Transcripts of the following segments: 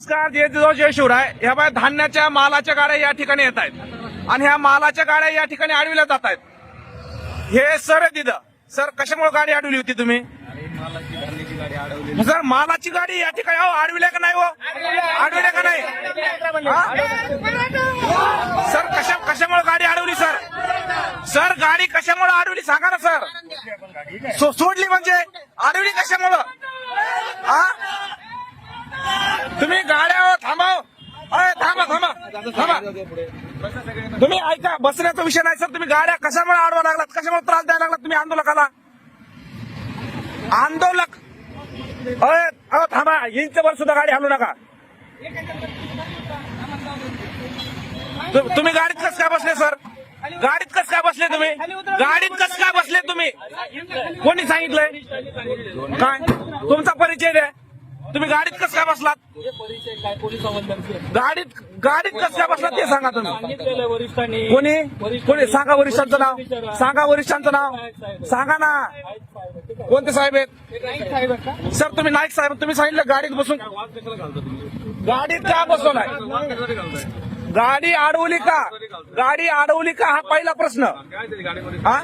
नमस्कार जय जिजाऊ जय शिवराय. ह्या बाय धान्याच्या मालाच्या गाड्या या ठिकाणी येत आहेत. आणि ह्या मालाच्या गाड्या या ठिकाणी अडविल्या जात आहेत. हे सर आहे सर कशामुळे गाडी अडवली होती तुम्ही? सर मालाची गाडी या ठिकाणी अहो अडविल्या का नाही हो? अडविल्या का नाही? सर कशा कशामुळे गाडी अडवली सर? सर गाडी कशामुळे अडवली सांगा ना सर. सो- सोडली म्हणजे? अडवली कशामुळं? हा? तुम्ही गाड्या थांबाव. अय, थांबा थांबा. थांबा. तुम्ही ऐका बसण्याचा विषय नाही सर. तुम्ही गाड्या कशामुळे अडवा लागलात? कशामुळे त्रास द्यायला लागलात तुम्ही आंदोलकाला? आंदोलक. अरे अहो, थांबा. इंचभर सुद्धा गाडी हलू नका. तुम्ही गाडीत कस काय बसले सर? गाडीत कस काय बसले तुम्ही? गाडीत कस काय बसले तुम्ही? कोणी सांगितलंय? काय? तुमचा परिचय द्या. तुम्ही गाडीत कस काय बसलात? गाडीत गाडीत कस काय बसलात ते सांगा तुम्ही. कोणी? कोणी? सांगा वरिष्ठांचं नाव. सांगा वरिष्ठांचं नाव. सांगा ना. कोणते साहेब आहेत? सर तुम्ही नाईक साहेब तुम्ही सांगितलं गाडीत बसून. गाडीत का बसवलाय? गाडी अडवली का? गाडी अडवली का? हा पहिला प्रश्न. हा?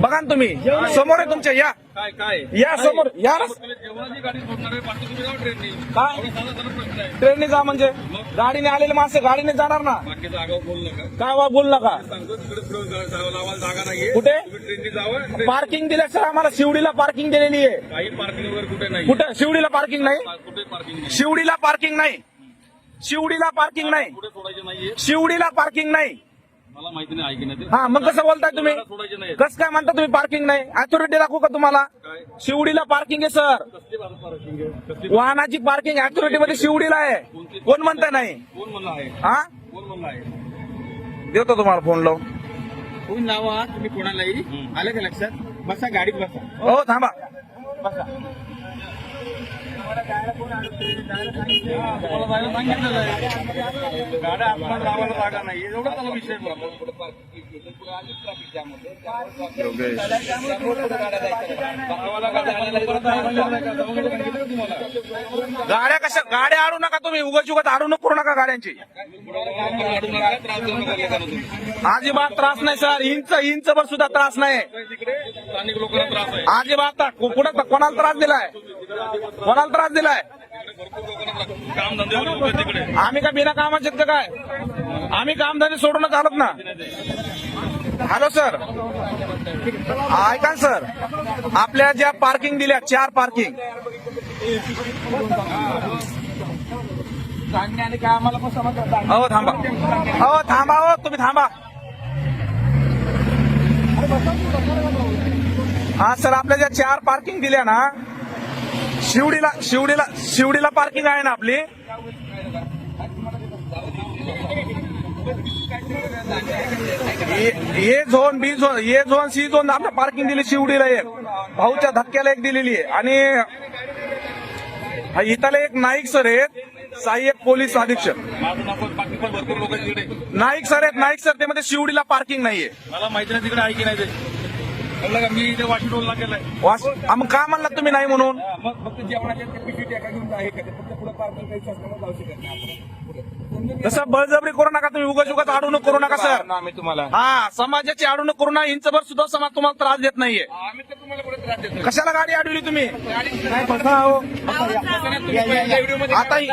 बघा ना तुम्ही. समोर आहे तुमच्या या. काय काय? या समोर. या काय? ट्रेनने जा म्हणजे. गाडीने आलेले माणसं गाडीने जाणार ना. काय वा बोल नका. कुठे? पार्किंग दिल्या सर आम्हाला शिवडीला पार्किंग दिलेली आहे. कुठे शिवडीला पार्किंग नाही? कुठे पार्किंग नाही? शिवडीला पार्किंग नाही. शिवडीला पार्किंग नाही. शिवडीला पार्किंग नाही. मला माहिती नाही हा मग कसं बोलताय तुम्ही? कस काय म्हणता तुम्ही पार्किंग नाही? अथॉरिटी दाखवू का तुम्हाला? शिवडीला पार्किंग आहे सर वाहनाची पार्किंग अथॉरिटी मध्ये शिवडीला आहे. कोण म्हणताय नाही? कोण म्हणलं आहे? हा? कोण म्हणलं आहे? देतो तुम्हाला फोन लावून. तुम्ही नावा तुम्ही कोणालाही. आलं का लक्षात? बसा गाडीत बसा. हो थांबा. तुम्हाला जायला सांगितलेलं आहे. गाड्या आतमध्ये लावायला जागा नाही. एवढा त्याला विषय गाड्या कशा गाड्या आडू नका तुम्ही. उगाच उगाच आडू नको करू नका गाड्यांची. अजिबात त्रास नाही सर. इंच इंच भर सुद्धा त्रास नाही. तिकडे स्थानिक लोकांना त्रास आहे. अजिबात कुठं कोणाला त्रास दिलाय? कोणाला त्रास दिलाय? आम्ही काय बिना कामाचे आहेत काय? आम्ही कामधंदे सोडूनच आलोत ना. Hello sir. ऐका सर. आपल्या ज्या पार्किंग दिल्या चार पार्किंग. हो थांबा. हो थांबा हो तुम्ही थांबा. हा सर आपल्या ज्या चार पार्किंग दिल्या ना शिवडीला शिवडीला शिवडीला पार्किंग आहे ना आपली? A zone B zone A zone C zone आपल्या पार्किंग दिली शिवडीला एक. भाऊच्या धक्क्याला एक दिलेली आहे. आणि इथाला एक नाईक सर आहेत. सहाय्यक पोलीस अधीक्षक. नाईक सर आहेत. नाईक सर ते मध्ये शिवडीला पार्किंग नाहीये. मला माहिती नाही तिकडे आहे की नाही ते. म्हणलं का मी इथे वाशी टोलला गेलाय. वास आ, मग का म्हणला तुम्ही नाही म्हणून? मग फक्त जेवणाच्या ते पिशवी टाका घेऊन आहे का ते फक्त पुढे पार्किंग काही शासनाला जाऊ शकत नाही आपण. पुढे. समजून घ्या. तसं बळजबरी करू नका तुम्ही उगाच उगाच अडवणूक करू नका सर. आम्ही तुम्हाला हा समाजाची अडवणूक करू नका इंचभर सुद्धा समाज तुम्हाला त्रास देत नाहीये. आम्ही तर तुम्हाला कशाला गाडी अडवली तुम्ही? हो. आता काय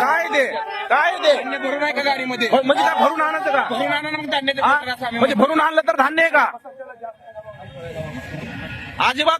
काय ते? काय ते? भरून आहे का गाडीमध्ये म्हणजे काय भरून आणायचं का? भरून आणा मग म्हणजे भरून आणलं तर धान्य आहे का? अजिबात